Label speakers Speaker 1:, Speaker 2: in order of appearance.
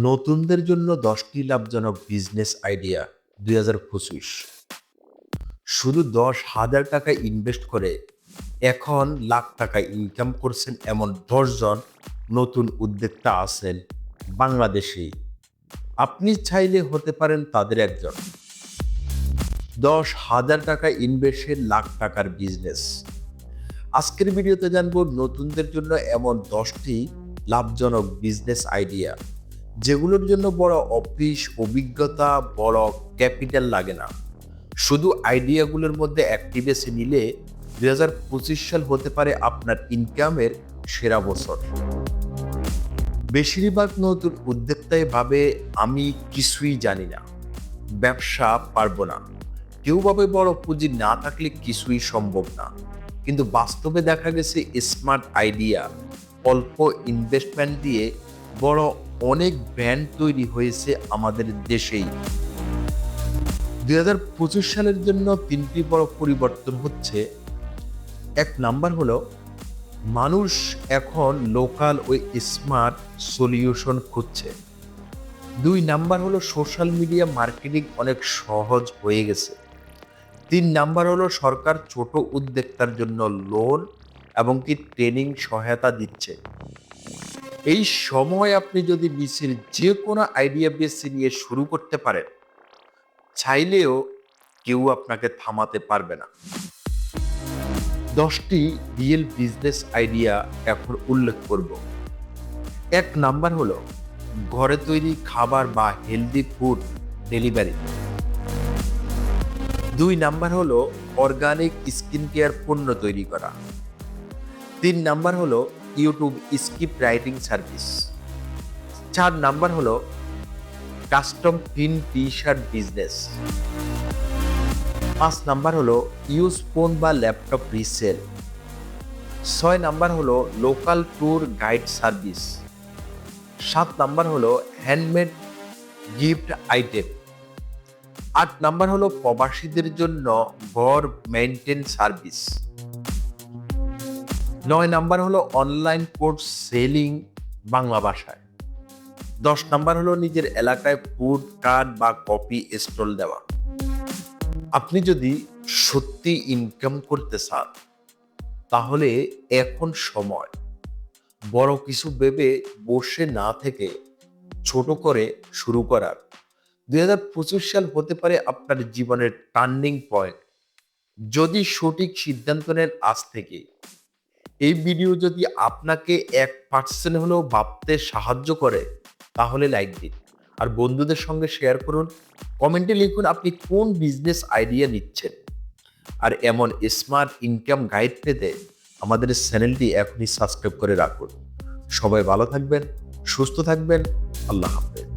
Speaker 1: নতুনদের জন্য দশটি লাভজনক বিজনেস আইডিয়া দুই হাজার পঁচিশ। শুধু দশ হাজার টাকা ইনভেস্ট করে এখন লাখ টাকা ইনকাম করছেন এমন দশজন নতুন উদ্যোক্তা আছেন বাংলাদেশে। আপনি চাইলে হতে পারেন তাদের একজন। দশ হাজার টাকা ইনভেস্টের লাখ টাকার বিজনেস আজকের ভিডিওতে জানব নতুনদের জন্য এমন দশটি লাভজনক বিজনেস আইডিয়া যেগুলোর জন্য বড় অফিস, অভিজ্ঞতা, বড় ক্যাপিটাল লাগে না। শুধু আইডিয়াগুলোর মধ্যে একটি বেছে নিলে পঁচিশ সাল হতে পারে আপনার ইনকামের সেরা বছর। বেশিরভাগ নতুন উদ্যোক্তাই ভাবে, আমি কিছুই জানি না, ব্যবসা পারব না। কেউ ভাবে, বড় পুঁজি না থাকলে কিছুই সম্ভব না। কিন্তু বাস্তবে দেখা গেছে স্মার্ট আইডিয়া অল্প ইনভেস্টমেন্ট দিয়ে বড় অনেক ব্র্যান্ড তৈরি হয়েছে আমাদের দেশেই। দুই হাজার পঁচিশ সালের জন্য তিনটি বড় পরিবর্তন হচ্ছে। এক নাম্বার হলো, মানুষ এখন লোকাল ও স্মার্ট সলিউশন খুঁজছে। দুই নাম্বার হলো, সোশ্যাল মিডিয়া মার্কেটিং অনেক সহজ হয়ে গেছে। তিন নাম্বার হলো, সরকার ছোট উদ্যোক্তার জন্য লোন এবং কি ট্রেনিং সহায়তা দিচ্ছে। এই সময় আপনি যদি মিছিল যে কোনো আইডিয়া বেছে নিয়ে শুরু করতে পারেন, চাইলেও কেউ আপনাকে থামাতে পারবে না। দশটি রিয়েল বিজনেস আইডিয়া এখন উল্লেখ করব। এক নাম্বার হলো ঘরে তৈরি খাবার বা হেলদি ফুড ডেলিভারি। দুই নাম্বার হলো অর্গানিক স্কিন কেয়ার পণ্য তৈরি করা। তিন নাম্বার হলো ইউটিউব স্ক্রিপ্ট রাইটিং সার্ভিস চার নাম্বার হলো custom print T shirt business পাঁচ নাম্বার হলো ইউজ ফোন বা ল্যাপটপ রিসেল ছয় নাম্বার হলো লোকাল ট্যুর গাইড সার্ভিস সাত নাম্বার হলো হ্যান্ডমেড গিফট আইটেম আট নাম্বার হলো প্রবাসীদের জন্য ঘর মেনটেন সার্ভিস নয় নাম্বার হলো অনলাইন কোর্স সেলিং বাংলা ভাষায়। দশ নাম্বার হলো নিজের এলাকায় ফুড কার্ড বা কপি স্টল দেওয়া। আপনি যদি সত্যি ইনকাম করতে চান, তাহলে এখন সময়। বড় কিছু ভেবে বসে না থেকে ছোট করে শুরু করার। দুই হাজার পঁচিশ সাল হতে পারে আপনার জীবনের টার্নিং পয়েন্ট যদি সঠিক সিদ্ধান্ত নেন আজ থেকে। এই ভিডিও যদি আপনাকে এক পার্সেন্ট হলেও ভাবতে সাহায্য করে, তাহলে লাইক দিন। আর বন্ধুদের সঙ্গে শেয়ার করুন। কমেন্টে লিখুন আপনি কোন বিজনেস আইডিয়া নিচ্ছেন। আর এমন স্মার্ট ইনকাম গাইড পেতে আমাদের চ্যানেলটি এখনই সাবস্ক্রাইব করে রাখুন। সবাই ভালো থাকবেন, সুস্থ থাকবেন। আল্লাহ হাফেজ।